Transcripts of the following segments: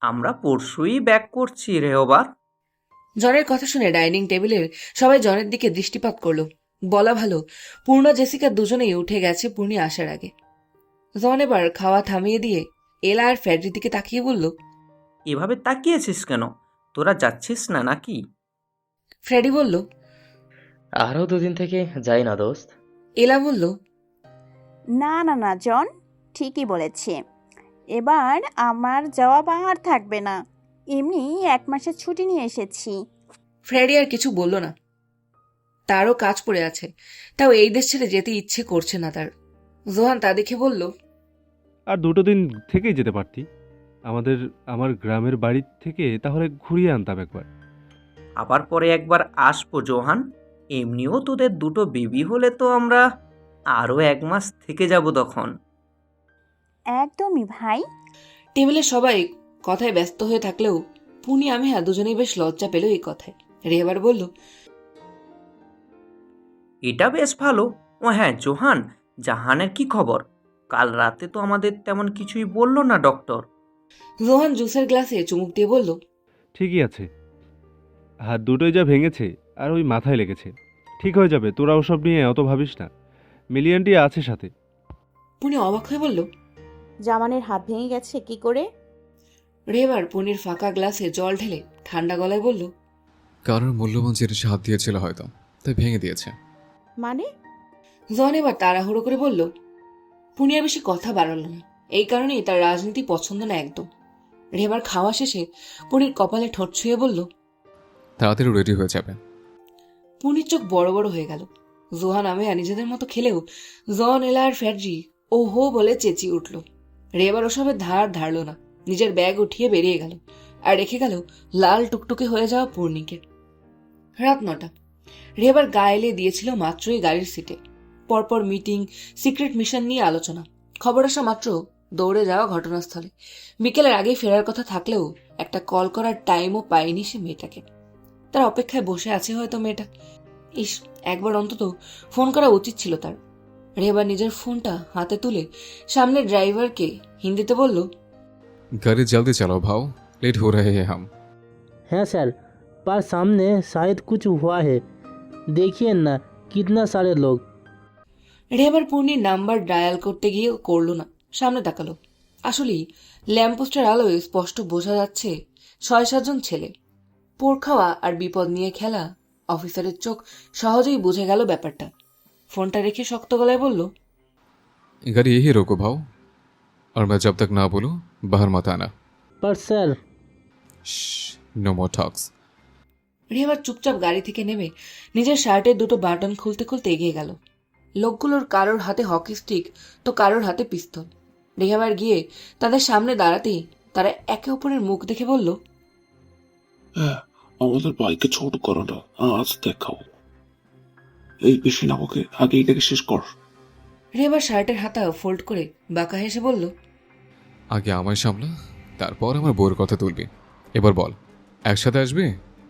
আমরা পরশুই ব্যাক করছি রেহবার জনের কথা শুনে ডাইনিং টেবিলের সবাই জনের দিকে দৃষ্টিপাত করল। বলা ভালো পূর্ণা জেসিকা দুজনেই উঠে গেছে পূর্ণি আসার আগে। জন এবার খাওয়া থামিয়ে দিয়ে এলা আর ফ্যাডরির দিকে তাকিয়ে বলল এভাবে তাকিয়েছিস কেন? তোরা যাচ্ছিস না নাকি? ফ্রেডি বলল আরও দুদিন থেকে যাই না দোস্ত। এলা বলল না না না জন ঠিকই বলেছে। এবার আমার যাওয়া আর থাকবে না। এমনি এক মাসের ছুটি নিয়ে এসেছি। ফ্রেডি আর কিছু বলল না। তারও কাজ পড়ে আছে। তাও এই দেশ ছেড়ে যেতে ইচ্ছে করছে না তার। জোহান তা দেখে বলল আর দুটো দিন থেকেই যেতে পারতি। আমাদের আমার গ্রামের বাড়ি থেকে তাহলে ঘুরিয়ে আনতাম একবার। আবার পরে একবার আসব জোহান। এমনিও তোদের দুটো বেবি হলে তো আমরা আরও এক মাস থেকে যাব তখন। একদমই ভাই। টেবিলে সবাই কথায় ব্যস্ত হয়ে থাকলেও পুনি আমি হ্যাঁ দুজনেই বেশ লজ্জা পেল এই কথায়। রেবার বলল এটা বেশ ভালো। ও হ্যাঁ জোহান জাহানের কি খবর? কাল রাতে তো আমাদের তেমন কিছুই বলল না ডক্টর। জোহান জুসের গ্লাসে চুমুক দিয়ে বলল ঠিকই আছে। হাত দুটোই যা ভেঙেছে আর ওই মাথায় লেগেছে। ঠিক হয়ে যাবে তোরা ওসব নিয়ে অত ভাবিস না। মিলিয়নটি আছে সাথে। পুনি অবাক হয়ে বলল জামানের হাত ভেঙে গেছে কি করে? রেবার পুনির ফাঁকা গ্লাসে জল ঢেলে ঠান্ডা গলায় বলল কারোর মূল্যবান জিনিসে হাত দিয়েছিল হয়তো তাই ভেঙে দিয়েছে। মানে? জন এবার তাড়াহুড়ো করে বলল পুনি আর বেশি কথা বাড়াল না এই কারণেই তার রাজনীতি পছন্দ না একদম। রেবার খাওয়া শেষে পুনির কপালে ঠোঁট ছুঁয়ে বলল তাড়াতাড়ি রেডি হয়ে যাবে। পুনির চোখ বড় বড় হয়ে গেল। জোহান আমেয়া নিজেদের মতো খেলেও জন এলা আর ফ্যাডজি ও হো বলে চেঁচিয়ে উঠল। রেবার ওসবের ধার ধারল না। নিজের ব্যাগ উঠিয়ে বেরিয়ে গেল আর রেখে গেল লাল টুকটুকে হয়ে যাওয়া পূর্ণিকে। রাত নটা। রেবার গায়েলে দিয়েছিল মাত্রই গাড়ির সিটে। পরপর মিটিং, সিক্রেট মিশন নিয়ে আলোচনা। খবর আসা মাত্র দৌড়ে যাওয়া ঘটনাস্থলে। বিকেলের আগে ফেরার কথা থাকলেও একটা কল করার টাইমও পায়নি সে মেয়েটাকে। তার অপেক্ষায় বসে আছে হয়তো মেয়েটা। ইস, একবার অন্তত ফোন করা উচিত ছিল তার। রেবা নিজের ফোনটা হাতে তুলে সামনের ড্রাইভারকে হিন্দিতে বলল गाड़ी जल्दी चलो भाव लेट हो रहे हैं हम हैं सर पर सामने शायद कुछ हुआ है देखिए ना कितना सारे लोग রেবার পূর্ণির নাম্বার ডায়াল করতে গিয়ে করলো না সামনে তাকালো আসলেই ল্যাম্পপোস্টের আলোয় স্পষ্ট বোঝা যাচ্ছে ছয় সাতজন ছেলে পোর খাওয়া আর বিপদ নিয়ে খেলা অফিসারের চোখ সহজেই বুঝে গেল ব্যাপারটা ফোনটা রেখে শক্ত গলায় বলল गाड़ी यही रोको भाव और मैं जब तक ना बोलूं बाहर मत आना पर सर नो मोर टॉक्स রেবার চুপচাপ গাড়ি থেকে নেমে নিজের শার্টের দুটো বাটন খুলতে খুলতে এগিয়ে গেল লোকগুলোর কারোর হাতে হকি স্টিক তো কারোর হাতে পিস্তল রেহাবার গিয়ে তাদের সামনে দাঁড়াতেই তারা একে অপরের মুখ দেখে বলল হ্যাঁ আমাদের বাইকে ছোট করো না আজ দেখাও এই বেশি না ওকে আগে এটাকে শেষ কর। রেবার শার্টের হাতা ফোল্ড করে বাঁকা হেসে বলল আগে আমায় সামলা তারপর আমার বউয়ের কথা তুলবি। এবার বল একসাথে আসবে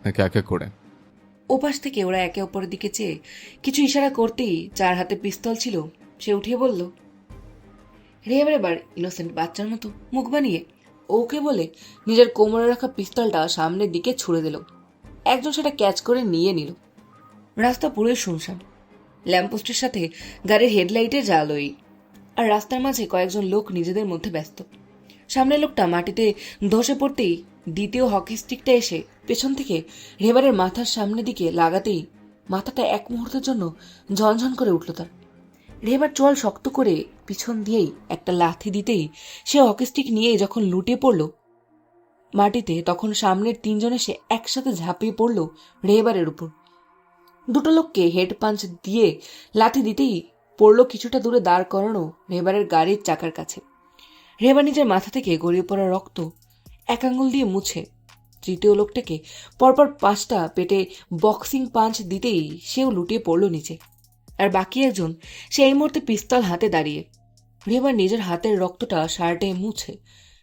নাকি এক এক করে? ওপাশ থেকে ওরা একে অপরের দিকে চেয়ে কিছু ইশারা করতেই যার হাতে পিস্তল ছিল সে উঠিয়ে বলল রেহাবার এবার ইনোসেন্ট বাচ্চার মতো মুখ বানিয়ে ওকে বলে নিজের কোমরে রাখা পিস্তলটা সামনের দিকে ছুড়ে দিল। একজন সেটা ক্যাচ করে নিয়ে নিল। রাস্তা পুরোই শুনশান। ল্যাম্পপোস্টের সাথে গাড়ির হেডলাইটে জালোই। আর রাস্তার মাঝে কয়েকজন লোক নিজেদের মধ্যে ব্যস্ত। সামনের লোকটা মাটিতে ধসে পড়তেই দ্বিতীয় হকি স্টিকটা এসে পেছন থেকে রেবারের মাথার সামনের দিকে লাগাতেই মাথাটা এক মুহূর্তের জন্য ঝনঝন করে উঠল তার। রেবার চোয়াল শক্ত করে পিছন দিয়েই একটা লাথি দিতেই সে হকি স্টিক নিয়ে যখন লুটে পড়ল, মাটিতে তখন সামনের তিনজন এসে একসাথে ঝাঁপিয়ে পড়ল রেবারের উপর। দুটো লোককে হেড পাঞ্চ দিয়ে লাথি দিতেই পড়ল কিছুটা দূরে দাঁড় করানো রেবারের গাড়ির চাকার কাছে। রেবা নিজের মাথা থেকে গড়িয়ে পড়া রক্ত এক আঙুল দিয়ে মুছে তৃতীয় লোকটাকে পরপর পাঁচটা পেটে বক্সিং পাঞ্চ দিতেই সেও লুটিয়ে পড়ল নিচে। আর বাকি একজন সে এই মুহূর্তে পিস্তল হাতে দাঁড়িয়ে। রেবার নিজের হাতের রক্তটা শার্টে মুছে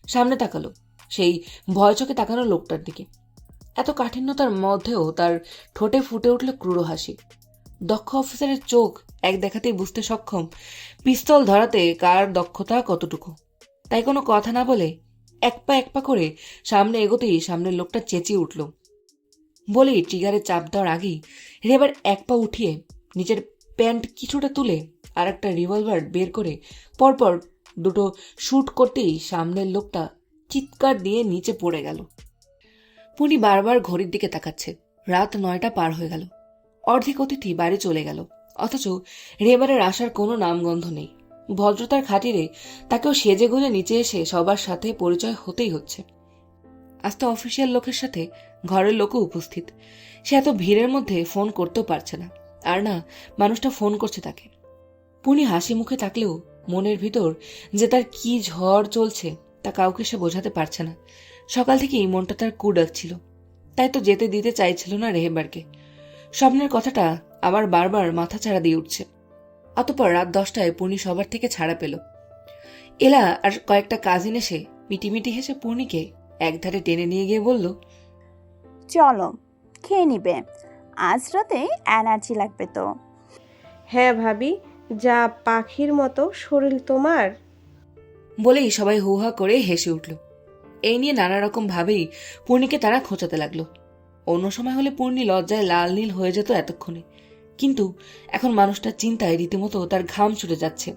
সামনে তাকালো সেই ভয় চোখে তাকানো লোকটার দিকে। এত কাঠিন্যতার মধ্যেও তার ঠোঁটে ফুটে উঠল ক্রুড়ো হাসি। দক্ষ অফিসারের চোখ এক দেখাতেই বুঝতে সক্ষম, পিস্তল ধরাতে কার দক্ষতা কতটুকু। তাই কোনো কথা না বলে এক পা এক পা করে সামনে এগোতেই সামনের লোকটা চেঁচিয়ে উঠল। বলেই ট্রিগারে চাপ দেওয়ার আগেই রেবার এক পা উঠিয়ে নিজের প্যান্ট কিছুটা তুলে আর একটা রিভলভার বের করে পরপর দুটো শ্যুট করতেই সামনের লোকটা চিৎকার দিয়ে নিচে পড়ে গেল। পুনি বারবার ঘড়ির দিকে তাকাচ্ছে। রাত নয়টা পার হয়ে গেল। অর্ধেক অতিথি বাড়ি চলে গেল। অথচ রেবারের আসার কোনো নামগন্ধ নেই। ভদ্রতার খাতিরে তাকেও সেজে গুজে নিচে এসে সবার সাথে পরিচয় হতেই হচ্ছে। আজ তো অফিসিয়াল লোকের সাথে ঘরের লোকও উপস্থিত। সে এত ভিড়ের মধ্যে ফোন করতেও পারছে না। আর না, মানুষটা ফোন করছে তাকে। পুনি হাসি মুখে থাকলেও মনের ভিতর যে তার কি ঝড় চলছে তা কাউকে সে বোঝাতে পারছে না। সকাল থেকেই মনটা তার কু ডাকছিল তাই তো যেতে দিতে চাইছিল না রেহেবারকে। স্বপ্নের কথাটা আবার বারবার মাথা ছাড়া দিয়ে উঠছে। অতপর রাত দশটায় পূর্ণি সবার থেকে ছাড়া পেল। এলা আর কয়েকটা কাজিন এসে মিটিমিটি হেসে পূর্ণিকে একধারে টেনে নিয়ে গিয়ে বলল চলো খেয়ে নিবে। আজ রাতে এনার্জি লাগবে তো। হ্যাঁ ভাবি যা পাখির মতো শরীর তোমার। বলেই সবাই হুহা করে হেসে উঠল। এই নিয়ে নানা রকম ভাবেই পূর্ণিকে তারা খোঁচাতে লাগল। অন্য সময় হলে পূর্ণি লজ্জায় লাল নীল হয়ে যেত এতক্ষণে। কিন্তু এখন মানুষটার চিন্তায় রীতিমতো তার ঘাম ছুটে যাচ্ছে।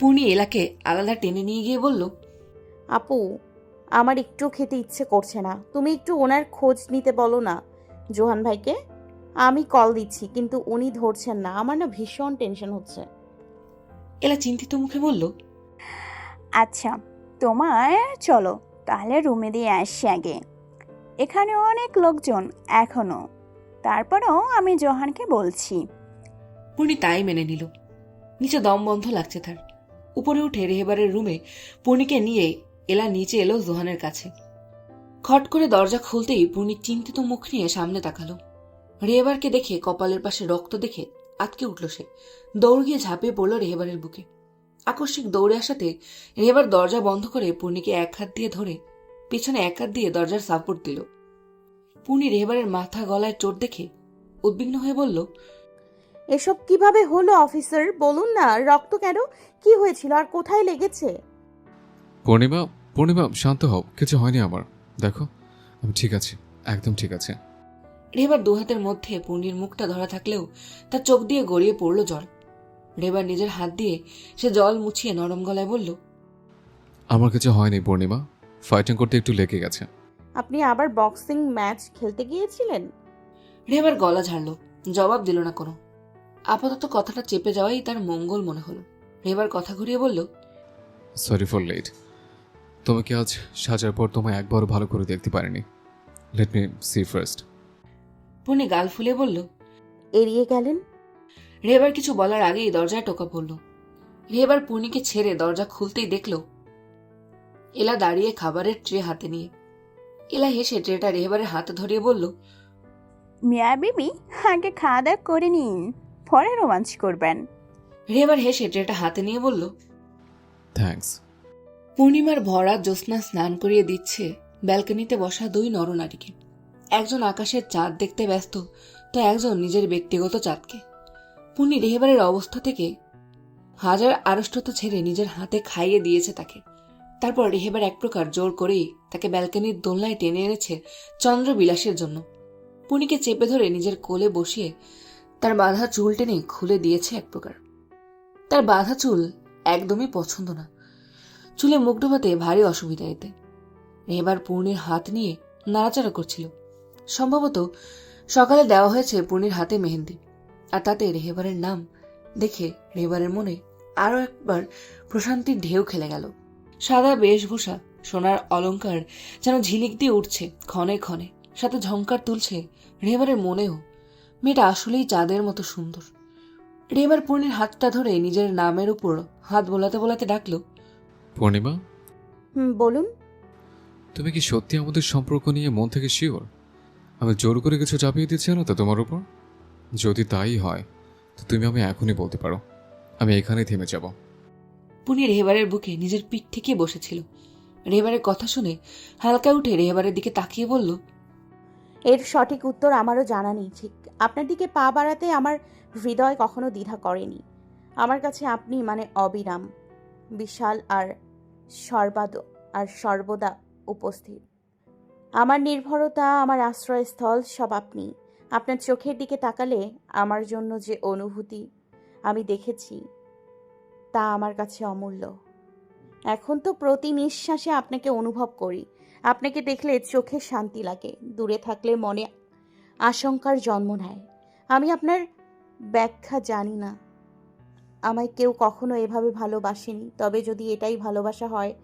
পূর্ণি এলাকে আলাদা টেনে নিয়ে গিয়ে বলল আপু আমার একটু খেতে ইচ্ছে করছে না। তুমি একটু ওনার খোঁজ নিতে বলো না জোহান ভাইকে। আমি কল দিচ্ছি কিন্তু উনি ধরছেন না। আমার না ভীষণ টেনশন হচ্ছে। এলা চিন্তিত মুখে বলল আচ্ছা তোমার চলো। তাহলে রুমে দিয়ে আসছি আগে। এখানে অনেক লোকজন এখনও। তারপরেও আমি জোহানকে বলছি। পূর্ণি তাই মেনে নিল। নিচে দম বন্ধ লাগছে তার। উপরে উঠে রেহেবারের রুমে পূর্ণিকে নিয়ে এলা নিচে এলো জোহানের কাছে। খট করে দরজা খুলতেই পূর্ণি চিন্তিত মুখ নিয়ে সামনে তাকালো। রেহেবারকে দেখে কপালের পাশে রক্ত দেখে আটকে উঠল সে। দৌড় গিয়ে ঝাঁপিয়ে পড়ল রেহেবারের বুকে। আকস্মিক দৌড়ে আসাতে রেহেবার দরজা বন্ধ করে পূর্ণিকে এক হাত দিয়ে ধরে পেছনে এক হাত দিয়ে দরজার সাপোর্ট দিল। পূর্ণি রেহেবারের মাথা গলায় চোট দেখে উদ্বিগ্ন হয়ে বলল এসব কীভাবে হলো অফিসার? বলুন না রক্ত কেন? কি হয়েছিল? আর কোথায় লেগেছে? পূর্ণিমা পূর্ণিমা শান্ত হও কিছু হয়নি আমার। দেখো আমি ঠিক আছি একদম ঠিক আছে। রেবার দু হাতের মধ্যে পূর্ণির মুখটা ধরা থাকলেও তার চোখ দিয়ে গড়িয়ে পড়ল জল রেবার নিজের হাত দিয়ে সে জল মুছিয়ে নরম গলায় বলল আমার কিছু হয়নি পূর্ণিমা। ফাইটিং করতে একটু লেগে গেছে। আপনি আবার বক্সিং ম্যাচ খেলতে গিয়েছিলেন? রেবার গলা ঝাড়ল জবাব দিল না কোনো। আপাতত কথাটা চেপে যাওয়াই তার মঙ্গল মনে হলো। রেবার কথা ঘুরিয়ে বলল সরি ফর লেট তোমাকে আজ সাজার পর তোমায় একবারও ভালো করে দেখতে পারিনি। Let me see first Purni গাল ফুলে বলল এড়িয়ে গেলেন? রেবার কিছু বলার আগেই দরজায় টোকা পড়ল। রেবার পূর্ণিকে ছেড়ে দরজা খুলতেই দেখল এলা দাঁড়িয়ে খাবারের ট্রে হাতে নিয়ে। এলা হেসে ট্রেটা রেহেবারের হাতে ধরিয়ে বলল মিয়া বিবি আগে খাওয়া দাওয়া করে নিন পরে রোমাঞ্চ করবেন। রেহেবার হেসে ট্রেটা হাতে নিয়ে বলল থ্যাঙ্কস পূর্ণিমার ভরা জ্যোৎস্না স্নান করিয়ে দিচ্ছে ব্যালকনিতে বসা দুই নরনারীকে একজন আকাশের চাঁদ দেখতে ব্যস্ত তো একজন নিজের ব্যক্তিগত চাঁদকে। পূর্ণি রেহেবারের অবস্থা থেকে হাজার আড়ষ্টতা ছেড়ে নিজের হাতে খাইয়ে দিয়েছে তাকে। তারপর রেহেবার এক প্রকার জোর করেই তাকে ব্যালকনির দোলনায় টেনে এনেছে চন্দ্রবিলাসের জন্য। পুনিকে চেপে ধরে নিজের কোলে বসিয়ে তার বাঁধা চুল টেনে খুলে দিয়েছে এক প্রকার। তার বাঁধা চুল একদমই পছন্দ না। চুলে মুখ ডোবাতে ভারী অসুবিধা এতে। এবার পূর্ণির হাত নিয়ে নাড়াচাড়া করছিল। সম্ভবত সকালে দেওয়া হয়েছে পূর্ণির হাতে মেহেন্দি। আর তাতে রেহেবারের নাম দেখে রেহেবারের মনে আরও একবার প্রশান্তির ঢেউ খেলে গেল। সাদা বেশভূষা সোনার অলঙ্কার যেন ঝিলিক দিয়ে উঠছে ক্ষণে ক্ষণে সাথে ঝংকার তুলছে রেহেবারের মনেও। মেয়েটা আসলেই চাঁদের মতো সুন্দর। রেহেবার পূর্ণির হাতটা ধরে নিজের নামের উপর হাত বোলাতে বোলাতে ডাকলো পূর্ণিমা? হুম বলুন। তুমি কি সত্যি আমাদের সম্পর্ক নিয়ে মন থেকে শিওর? আমি জোর করে কিছু চাপিয়ে দিচ্ছি না তো তোমার উপর? যদি তাই হয় তো তুমি আমি এখনই বলতে পারো। আমি এখানেই থেমে যাব। পুনি রেহেবারের বুকে নিজের পিঠ থেকে বসেছিল। রেহেবারের কথা শুনে হালকা উঠে রেহেবারের দিকে তাকিয়ে বলল এর সঠিক উত্তর আমারও জানা নেই ঠিক। আপনার দিকে পা বাড়াতে আমার হৃদয় কখনো দ্বিধা করেনি। আমার কাছে আপনি মানে অবিরাম বিশাল আর সর্বাদ আর সর্বদা উপস্থিত। আমার নির্ভরতা আমার আশ্রয়স্থল সব আপনি। আপনার চোখের দিকে তাকালে আমার জন্য যে অনুভূতি আমি দেখেছি, তা আমার কাছে অমূল্য। এখন তো প্রতি নিঃশ্বাসে আপনাকে অনুভব করি। আপনাকে দেখলে চোখে শান্তি লাগে, দূরে থাকলে মনে আশঙ্কার জন্ম নেয়। আমি আপনার ব্যাখ্যা জানি না। আমায় কেউ কখনো এভাবে ভালোবাসেনি। তবে যদি এটাই ভালোবাসা হয়,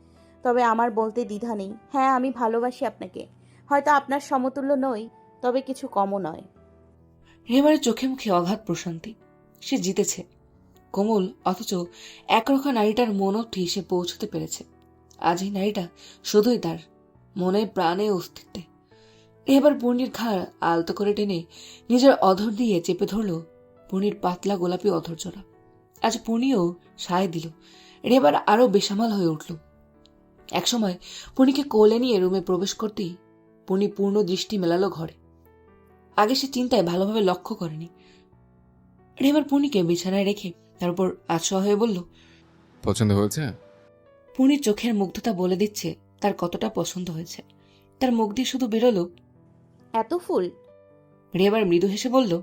তবে আমার বলতে দ্বিধা নেই। হ্যাঁ আমি ভালোবাসি আপনাকে। হয়তো আপনার সমতুল্য নই তবে কিছু কমও নয়। রেহেবারের চোখে মুখে অগাধ প্রশান্তি। সে জিতেছে। কোমল অথচ একরক্ষা নারীটার মনটি সে পৌঁছতে পেরেছে। আজ এই নারীটা শুধুই তার মনে প্রাণে অস্তিত্বে। এবার পূর্ণির ঘাড় আলতো করে টেনে নিজের অধর দিয়ে চেপে ধরল পূর্ণির পাতলা গোলাপি অধর আজ পূর্ণিও সায় দিল। রেবার আরও বেসামাল হয়ে উঠল। একসময় পূর্ণিকে কোলে নিয়ে রুমে প্রবেশ করতেই পূর্ণি পূর্ণ দৃষ্টি মেলালো ঘরে। আগে সে চিন্তায় ভালোভাবে লক্ষ্য করেনি। রেবার পুনিকে বিছানায় রেখে তার উপর আছোয়া হয়ে বলল পছন্দ হয়েছে? পুনির চোখের মুগ্ধতা বলে দিচ্ছে তার কতটা পছন্দ হয়েছে। তার মুখ দিয়ে শুধু বেরোলো এত ফুল। রেবার মৃদু হেসে বলল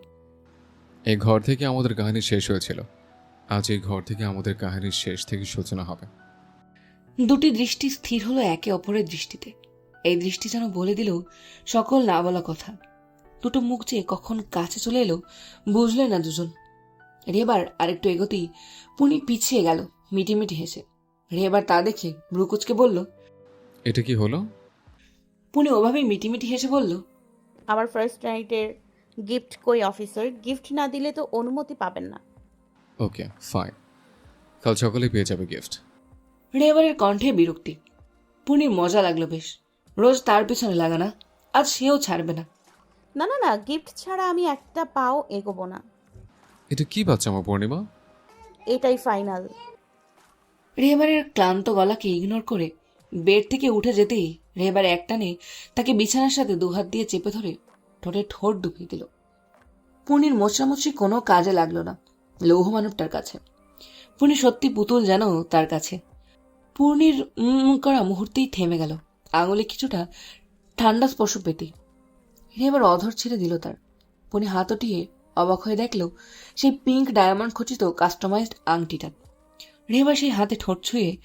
এই ঘর থেকে আমাদের কাহিনী শেষ হয়েছিল। আজ এই ঘর থেকে আমাদের কাহিনীর শেষ থেকে সূচনা হবে। দুটি দৃষ্টি স্থির হলো একে অপরের দৃষ্টিতে। এই দৃষ্টি যেন বলে দিল সকল না বলা কথা। দুটো মুখ যে কখন কাছে চলে এলো বুঝলেন না দুজন। রেবার আরেকটু এগোতেই পুনি পিছিয়ে গেল মিটিমিটি হেসে। রেবার তা দেখে ব্রুকুচকে বলল এটা কি হলো? পুনি ওভাবেই মিটিমিটি হেসে বলল আমার ফার্স্ট নাইটের গিফট কই অফিসার গিফট না দিলে তো অনুমতি পাবেন না। ওকে ফাইন কাল সকালে পেয়ে যাবে গিফট রেবারের কণ্ঠে বিরক্তি। পুনির মজা লাগল বেশ। রোজ তার পিছনে লাগা না আজ সেও ছাড়বে না। না না না গিফট ছাড়া আমি একটা পাও এগোবো না। এটা কি বাচ্চা আমার পূর্ণিমা? এটাই ফাইনাল রেবারের ক্লান্ত গলাকে ইগনোর করে বেড থেকে উঠে যেতেই রেবার একটানে তাকে বিছানার সাথে দুহাত দিয়ে চেপে ধরে ঠোঁটে ঠোঁট ডুবিয়ে দিল। পুনির মোচড়ামুচড়ি কোনো কাজে লাগল না লৌহ মানবটার কাছে। পুনি সত্যি পুতুল যেন তার কাছে। পূর্ণির উম করা মুহূর্তেই থেমে গেল। আঙুলে কিছুটা ঠান্ডা স্পর্শ পেতে রেবার অধর ছেড়ে দিল তার। পুনি হাত উঠিয়ে অবাক হয়ে দেখল সেই পিঙ্ক ডায়মন্ড খচিত কাস্টমাইজড আংটিটা। রেবা সেই হাতে ঠোঁট ছুঁয়ে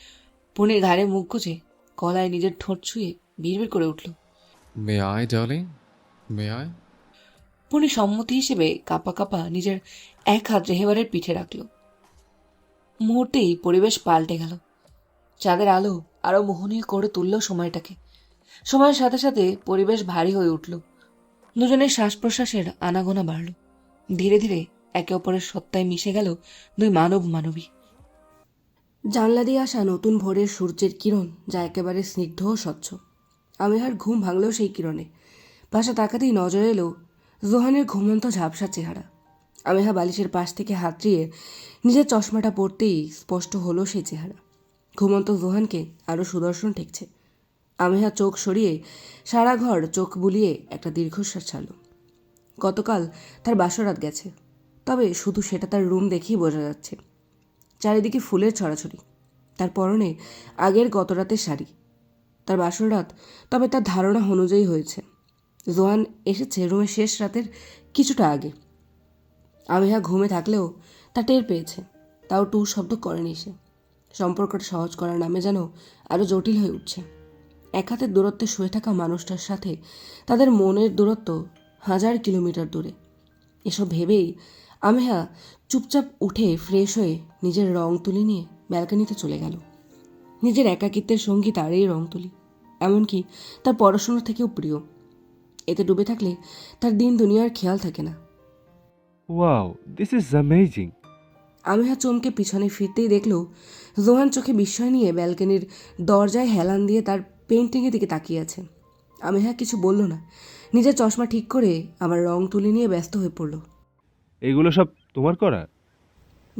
পুনির ঘাড়ে মুখ গুজে গলায় নিজের ঠোঁট ছুঁয়ে বিড়বিড় করে উঠল। মে আয় ডার্লিং মে আয় পুনি সম্মতি হিসেবে কাপা কাপা নিজের এক হাত রেহেবারের পিঠে রাখল। মুহূর্তেই পরিবেশ পাল্টে গেল। চাঁদের আলো আরও মোহনীয় করে তুলল সময়টাকে। সময়ের সাথে সাথে পরিবেশ ভারী হয়ে উঠল। দুজনের শ্বাস প্রশ্বাসের আনাগোনা বাড়ল। ধীরে ধীরে একে অপরের সত্তায় মিশে গেল দুই মানব মানবী। জানলা দিয়ে আসা নতুন ভোরের সূর্যের কিরণ যা একেবারে স্নিগ্ধ ও স্বচ্ছ। আমিহার ঘুম ভাঙলেও সেই কিরণে। পাশে তাকাতেই নজর এলো জোহানের ঘুমন্ত ঝাপসা চেহারা। আমিহা বালিশের পাশ থেকে হাতড়িয়ে নিজের চশমাটা পরতেই স্পষ্ট হলো সেই চেহারা। ঘুমন্ত জোহানকে আরও সুদর্শন ঠেকছে। আমিহা চোখ সরিয়ে সারা ঘর চোখ বুলিয়ে একটা দীর্ঘশ্বাস ছাড়ল। গতকাল তার বাসরাত গেছে, তবে শুধু সেটা তার রুম দেখেই বোঝা যাচ্ছে। চারিদিকে ফুলের ছড়াছড়ি, তার পরনে আগের গত রাতের শাড়ি। তার বাসর রাত, তবে তার ধারণা অনুযায়ী হয়েছে। জোয়ান এসেছে রুমের শেষ রাতের কিছুটা আগে। আমিহা ঘুমে থাকলেও তা টের পেয়েছে, তাও টু শব্দ করেনি সে। সম্পর্কটা সহজ করার নামে যেন আরও জটিল হয়ে উঠছে। এক হাতের দূরত্বে শুয়ে থাকা মানুষটার সাথে তাদের মনের দূরত্ব হাজার কিলোমিটার দূরে। এসব ভেবেই আমেহা চুপচাপ উঠে ফ্রেশ হয়ে নিজের রং তুলি নিয়ে ব্যালকানিতে চলে গেল। নিজের একাকিত্বের সঙ্গী তার এই রং তুলি এমনকি তার পড়াশোনা থেকেও প্রিয়। এতে ডুবে থাকলে তার দিন দুনিয়ার খেয়াল থাকে না। Wow this is amazing Ameha চমকে পিছনে ফিরতেই দেখল জোহান চোখে বিস্ময় নিয়ে ব্যালকনির দরজায় হেলান দিয়ে তার পেন্টিংয়ের দিকে তাকিয়ে আছে। আমি হ্যাঁ কিছু বলল না। নিজের চশমা ঠিক করে আবার রং তুলি নিয়ে ব্যস্ত হয়ে পড়ল। এগুলো সব তোমার করা?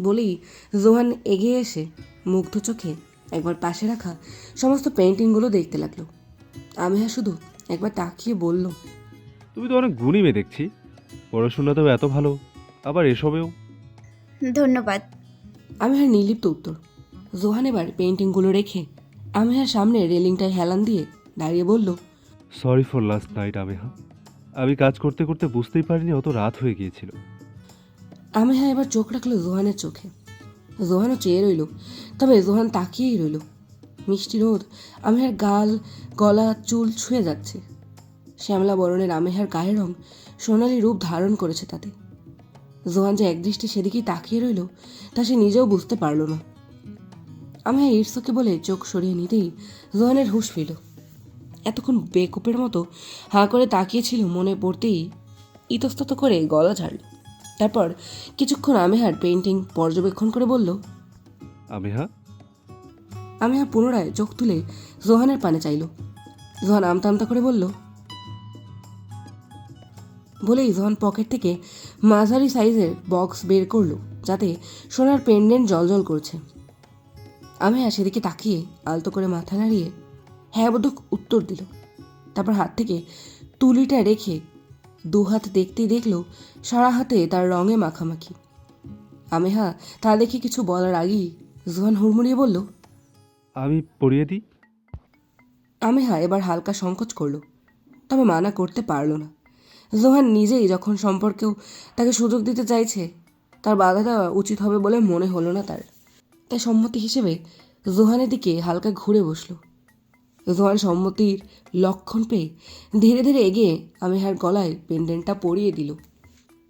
বলেই জোহান এগিয়ে এসে মুগ্ধ চোখে একবার পাশে রাখা সমস্ত পেন্টিংগুলো দেখতে লাগল। আমি হ্যাঁ শুধু একবার তাকিয়ে বলল তুমি তো অনেক গুণী মেয়ে দেখছি। পড়াশোনাতেও এত ভালো আবার এসবেও। ধন্যবাদ। আমি হ্যাঁ নির্লিপ্ত উত্তর জোহান এবার পেন্টিংগুলো রেখে আমেহার সামনে রেলিংটায় হেলান দিয়ে দাঁড়িয়ে বলল sorry for last night Ameha. আমি কাজ করতে করতে বুঝতেই পারিনি অত রাত হয়ে গিয়েছিল। আমেহা এবার চোখ রাখল জোহানের চোখে। জোহানও চেয়ে রইল তবে জোহান তাকিয়েই রইল। মিষ্টি রোদ আমেহার গাল গলা চুল ছুঁয়ে যাচ্ছে। শ্যামলা বরণের আমেহার গায়ের রং সোনালি রূপ ধারণ করেছে তাতে। জোহান যে একদৃষ্টি সেদিকেই তাকিয়ে রইল তা সে নিজেও বুঝতে পারল না। আমেহা ঈর্ষকে বলে চোখ সরিয়ে নিতেই জোহানের হুঁশ ফিরল। এতক্ষণ বেকুপের মতো হাঁ করে তাকিয়েছিল মনে পড়তেই ইতস্তত করে গলা ঝাড়ল। তারপর কিছুক্ষণ আমেহার পেন্টিং পর্যবেক্ষণ করে বলল আমেহা? আমেহা পুনরায় চোখ তুলে জোহানের পানে চাইল। জোহান আমতা আমতা করে বলল বলেই জোহান পকেট থেকে মাঝারি সাইজের বক্স বের করল যাতে সোনার পেন্ডেন্ট জলজল করছে। আমেহা সেদিকে তাকিয়ে আলতো করে মাথা নাড়িয়ে হ্যাঁ বোধক উত্তর দিল। তারপর হাত থেকে তুলিটা রেখে দু হাত দেখতেই দেখল সারা হাতে তার রঙে মাখামাখি। আমেহা তা দেখে কিছু বলার আগেই জোহান হুড়মুড়িয়ে বলল আমি পড়িয়ে দিই? আমেহা এবার হালকা সংকোচ করল তবে মানা করতে পারল না। জোহান নিজেই যখন সম্পর্কেও তাকে সুযোগ দিতে চাইছে তার বাধা দেওয়া উচিত হবে বলে মনে হলো না তার। তাই সম্মতি হিসেবে জোহানের দিকে হালকা ঘুরে বসল। জোহান সম্মতির লক্ষণ পেয়ে ধীরে ধীরে এগিয়ে আমেহার গলায় পেন্ডেন্টটা পরিয়ে দিল।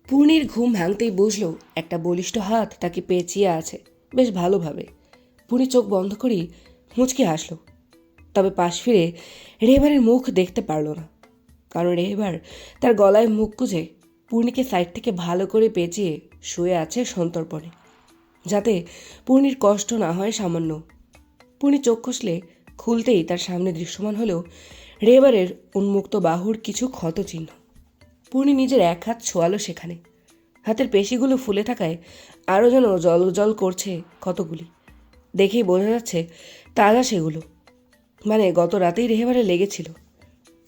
পূর্ণির ঘুম ভাঙতেই বুঝলো একটা বলিষ্ঠ হাত তাকে পেঁচিয়ে আছে, বেশ ভালোভাবে। পূর্ণি চোখ বন্ধ করেই মুচকে হাসলো। তবে পাশ ফিরে রেহেবারের মুখ দেখতে পারল না। কারণ রেহেবার তার গলায় মুখ গুজে পূর্ণিকে সাইড থেকে ভালো করে পেঁচিয়ে শুয়ে আছে সন্তর্পণে। যাতে পূর্ণির কষ্ট না হয় সামান্য। পূর্ণি চোখ কষলে খুলতেই তার সামনে দৃশ্যমান হলেও রেবারের উন্মুক্ত বাহুর কিছু ক্ষত চিহ্ন পূর্ণি নিজের এক হাত ছোয়ালো সেখানে। হাতের পেশিগুলো ফুলে থাকায় আরও যেন জল জল করছে ক্ষতগুলি। দেখেই বোঝা যাচ্ছে তাজা সেগুলো। মানে গত রাতেই রেহেবারে লেগেছিল।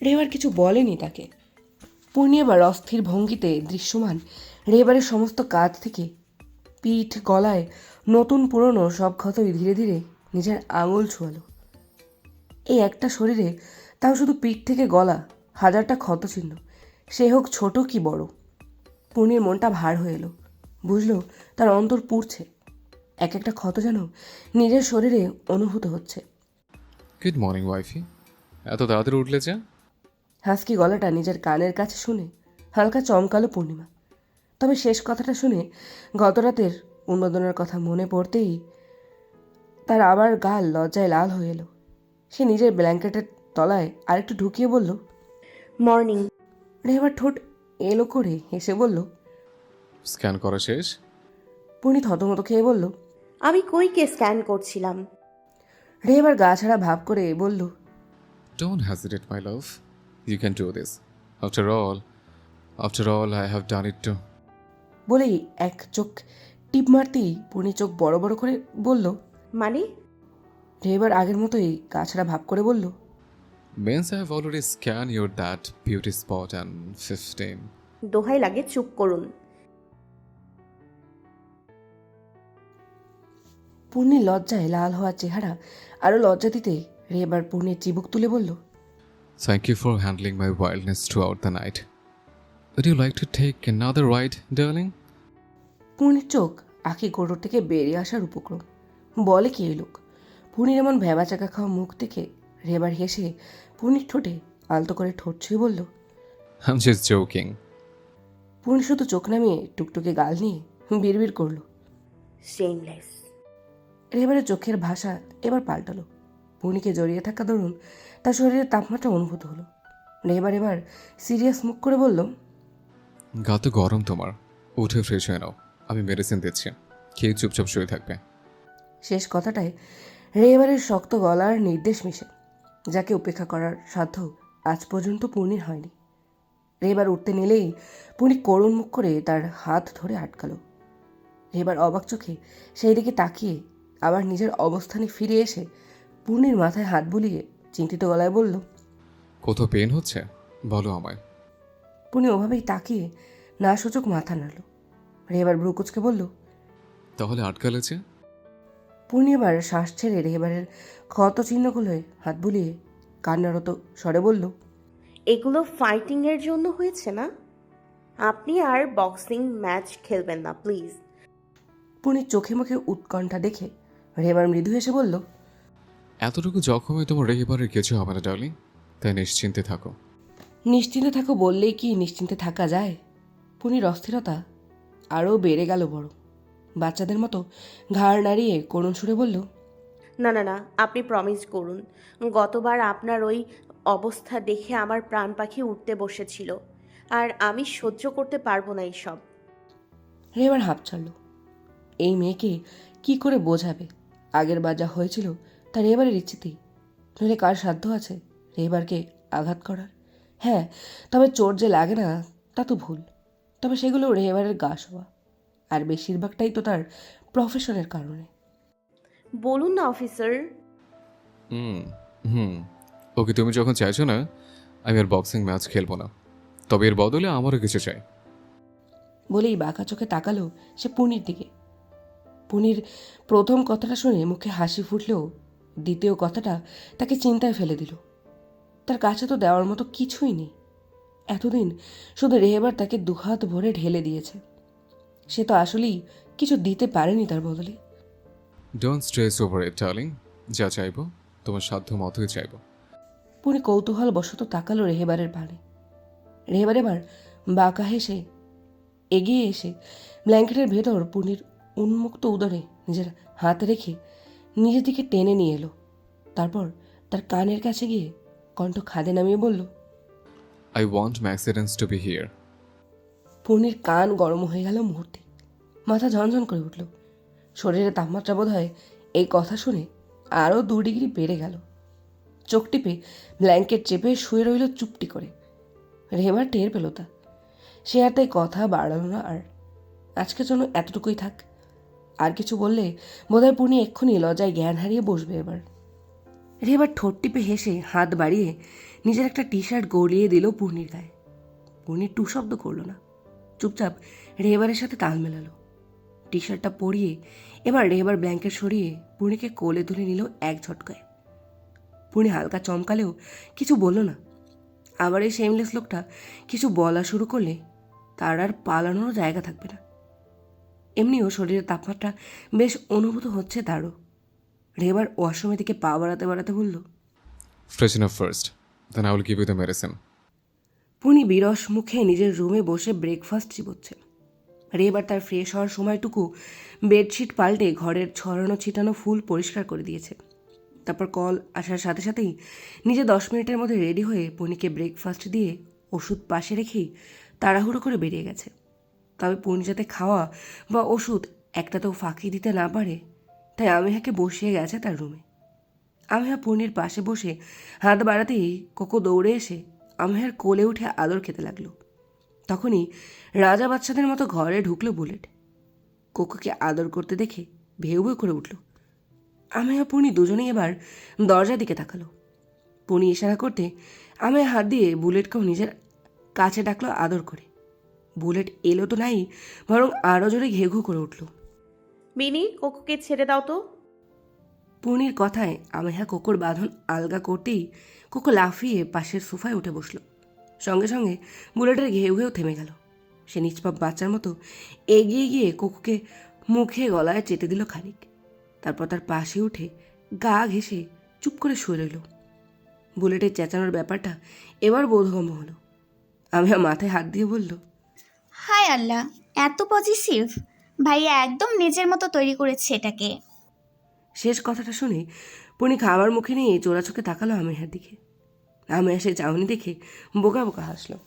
রেহেবার কিছু বলেনি তাকে। পূর্ণিমার অস্থির ভঙ্গিতে দৃশ্যমান রেহেবারের সমস্ত কাজ থেকে পিঠ গলায় নতুন পুরনো সব ক্ষতই ধীরে ধীরে নিজের আঙুল ছোঁয়ালো। এই একটা শরীরে তাও শুধু পিঠ থেকে গলা হাজারটা ক্ষত চিহ্ন সে হোক ছোট কি বড়। পূর্ণির মনটা ভার হয়ে এলো। বুঝলো তার অন্তর পুড়ছে। এক একটা ক্ষত যেন নিজের শরীরে অনুভূত হচ্ছে। গুড মর্নিং ওয়াইফি এত তাড়াতাড়ি উঠলে যে? হাসকি গলাটা নিজের কানের কাছে শুনে হালকা চমকালো পূর্ণিমা। তবে শেষ কথাটা শুনে গতরাতের উন্মাদনার কথা মনে পড়তেই তার আবার গাল লজ্জায় লাল হয়ে এলো। সে নিজের ব্ল্যাঙ্কেটের তলায় আরেকটু ঢুকিয়ে বলল মর্নিং। রেহেবার ঠোঁট এলো করে হেসে বলল স্ক্যান করা শেষ? পূর্ণি থতমতো খেয়ে বলল আমি কইকে স্ক্যান করছিলাম? রেহেবার গা ছাড়া ভাব করে বলল don't hesitate, my love. You can do this After all, after all, I have done it too. বলেই এক চোখ টিপ মারতেই পূর্ণি চোখ বড় বড় করে বলল মানে? এবার আগের মতোই গাছড়া ভাব করে বলল bench I have already scan your that beauty spot and 15 দোহাই লাগে চুপ করুন। পূর্ণি লজ্জায় লাল হওয়া চেহারা আরও লজ্জা দিতে রেবার পুনির চিবুক তুলে বলল thank you for handling my wildness through the night would you like to take another ride darling পূর্ণির চোখ আখি গোড়ো থেকে বেরিয়ে আসার উপক্রম। বলে কি এই লোক? পূর্ণির এমন ভেবা চাকা খাওয়া মুখ দেখে রেবার হেসে পূর্ণির ঠোঁটে আলতো করে ঠোঁট ছুঁয়ে বলল I'm just joking. পূর্ণি শুধু চোখ নামিয়ে টুকটুকে গাল নিয়ে বিড়বিড় করল। রেবারের চোখের ভাষা এবার পাল্টালো। পূর্ণিকে জড়িয়ে থাকা দরুন তার শরীরের তাপমাত্রা অনুভূত হলো। রেবার এবার সিরিয়াস মুখ করে বলল গা তো গরম তোমার। উঠে ফ্রেশ হয়ে নাও। আমি মেডিসিন দিচ্ছি। খেয়ে চুপচাপ শুয়ে থাকবে। শেষ কথাটায় রেবারের শক্ত গলার নির্দেশ মিশে। যাকে উপেক্ষা করার সাধ্য আজ পর্যন্ত পূর্ণির হয়নি। রেবার উঠতে নিলেই পূর্ণি করুণ মুখ করে তার হাত ধরে আটকালো। রেবার অবাক চোখে সেই দিকে তাকিয়ে আবার নিজের অবস্থানে ফিরে এসে পূর্ণির মাথায় হাত বুলিয়ে চিন্তিত গলায় বলল কোথাও পেন হচ্ছে? বলো আমায়। পূর্ণি ওভাবেই তাকিয়ে না সূচক মাথা নাড়ল। রেবার ব্রুকুচকে বলল তাহলে আটকালে যে পূর্ণি এবার শ্বাস ছেড়ে রেহেবারের ক্ষত চিহ্নগুলোয় হাত বুলিয়ে কান্নারত স্বরে বলল এগুলো ফাইটিংয়ের জন্য হয়েছে না? আপনি আর বক্সিং ম্যাচ খেলবেন না প্লিজ পূর্ণির চোখে মুখে উৎকণ্ঠা দেখে রেহেবার মৃদু হেসে বলল এতটুকু জখম জখমে তোমার রেহেবারের কিছু হবে না ডার্লিং তাই নিশ্চিন্তে থাকো। নিশ্চিন্তে থাকো বললেই কি নিশ্চিন্তে থাকা যায়? পুনির অস্থিরতা আরও বেড়ে গেল বড়। বাচ্চাদের মতো ঘাড় নাড়িয়ে করুণ সুরে বলল না না না আপনি প্রমিস করুন। গতবার আপনার ওই অবস্থা দেখে আমার প্রাণ পাখি উঠতে বসেছিল। আর আমি সহ্য করতে পারব না এইসব। রেবার হাঁপ ছাড়ল। এই মেয়েকে কি করে বোঝাবে? আগের বার যা হয়েছিল তা রেবারের ইচ্ছেতেই। নইলে কার সাধ্য আছে রেবারকে আঘাত করার? হ্যাঁ তবে চোর যে লাগে না তা তো ভুল। তবে সেগুলো রেবারের গা শোয়া। আর বেশিরভাগটাই তো তার প্রফেশনের কারণে। বলুন না অফিসার হুম হুম। ওকে তুমি যখন চাইছো না আমি আর বক্সিং ম্যাচ খেলব না। তবে এর বদলে আমারও কিছু চাই। বলেই বাঁকা চোখে তাকালো সে পুনির দিকে। পুনির প্রথম কথাটা শুনে মুখে হাসি ফুটলেও দ্বিতীয় কথাটা তাকে চিন্তায় ফেলে দিল। তার কাছে তো দেওয়ার মতো কিছুই নেই। এতদিন শুধু রেহেবার তাকে দুহাত ভরে ঢেলে দিয়েছে। সে তো আসলেই কিছু দিতে পারেনি তার বদলে। Don't stress over it darling যা চাইব তোমার সাধ্য মতোই চাইব। পুনি কৌতূহল বশত তাকালো রেহেবারের পানে। রেহেবার এবার বাঁকা হেসে এগিয়ে এসে ব্ল্যাঙ্কেটের ভেতর পুনির উন্মুক্ত উদরে নিজের হাত রেখে নিজের দিকে টেনে নিয়ে এলো। তারপর তার কানের কাছে গিয়ে কণ্ঠ খাদে নামিয়ে বলল আই ওয়ান্ট ম্যাক্সিডেন্টস টু বি হিয়ার পূর্ণির কান গরম হয়ে গেল মুহূর্তে। মাথা ঝনঝন করে উঠল। শরীরের তাপমাত্রা বোধ হয় এই কথা শুনে আরও দু ডিগ্রি বেড়ে গেল। চোখ টিপে ব্ল্যাঙ্কেট চেপে শুয়ে রইল চুপটি করে। রেবার টের পেল তা। সে আর তাই কথা বাড়ালো না আর। আজকের জন্য এতটুকুই থাক। আর কিছু বললে বোধহয় পূর্ণি এক্ষুনি লজ্জায় জ্ঞান হারিয়ে বসবে এবার। রেবার ঠোঁট টিপে হেসে হাত বাড়িয়ে নিজের একটা টি শার্ট গলিয়ে দিল পূর্ণির গায়ে। পূর্ণি টু শব্দ করল না। চুপচাপ রেহেবারের সাথে তাল মেলালো। টি শার্টটা পরিয়ে এবার রেহেবার ব্ল্যাঙ্কেট সরিয়ে পূর্ণিকে কোলে তুলে নিল এক ঝটকায়। পূর্ণি হালকা চমকালেও কিছু বলল না। আবার এই সেমলেস লোকটা কিছু বলা শুরু করলে তার আর পালানোর জায়গা থাকবে না। এমনিও শরীরের তাপমাত্রা বেশ অনুভূত হচ্ছে তারও। রেহেবার ওয়াশরুমের দিকে পা বাড়াতে বাড়াতে বলল freshen up first then I will give you the medicine Puni বিরস মুখে নিজের রুমে বসে ব্রেকফাস্ট চিবোচ্ছে। আর এবার তার ফ্রেশ হওয়ার সময়টুকু বেডশিট পাল্টে ঘরের ছড়ানো ছিটানো ফুল পরিষ্কার করে দিয়েছে। তারপর কল আসার সাথে সাথেই নিজে দশ মিনিটের মধ্যে রেডি হয়ে পনিকে ব্রেকফাস্ট দিয়ে ওষুধ পাশে রেখেই তাড়াহুড়ো করে বেরিয়ে গেছে। তবে পনি যাতে খাওয়া বা ওষুধ একটাতেও ফাঁকি দিতে না পারে তাই আমিহাকে বসিয়ে গেছে তার রুমে। আমিহা পনির পাশে বসে হাত বাড়াতেই কোকো দৌড়ে এসে আমিহার কোলে উঠে আদর খেতে লাগল। তখনই রাজা বাচ্চাদের মতো ঘরে ঢুকলো বুলেট। কোকোকে আদর করতে দেখে ভেউ ভেউ করে উঠল। আমি আর পূর্ণি দুজনেই এবার দরজার দিকে তাকালো। পূর্ণি ইশারা করতে আমি হাত দিয়ে বুলেটকেও নিজের কাছে ডাকলো আদর করে। বুলেট এলো তো নাই, বরং আরও জোরে ঘেউ ঘু করে উঠল। মিনি কোকোকে ছেড়ে দাও তো। পূর্ণির কথায় আমেহা কোকোর বাঁধন আলগা করতেই কোকো লাফিয়ে পাশের সোফায় উঠে বসল। সঙ্গে সঙ্গে বুলেটের ঘেউ ঘেউ থেমে গেল। সে নিষ্পাপ বাচ্চার মতো এগিয়ে গিয়ে কোকোকে মুখে গলায় চেটে দিল খানিক। তারপর তার পাশে উঠে গা ঘেঁষে চুপ করে শুয়ে রইল। বুলেটের চেঁচানোর ব্যাপারটা এবার বোধগম্য হলো। আমিহা মাথায় হাত দিয়ে বলল হায় আল্লাহ এত পজিটিভ ভাইয়া একদম নিজের মতো তৈরি করেছে এটাকে। শেষ কথাটা শুনে পনি খাবার মুখে নিয়ে চোরা চোখে তাকালো আমেহার দিকে। আমেহা সে চাউনি দেখে বোকা বোকা হাসলো।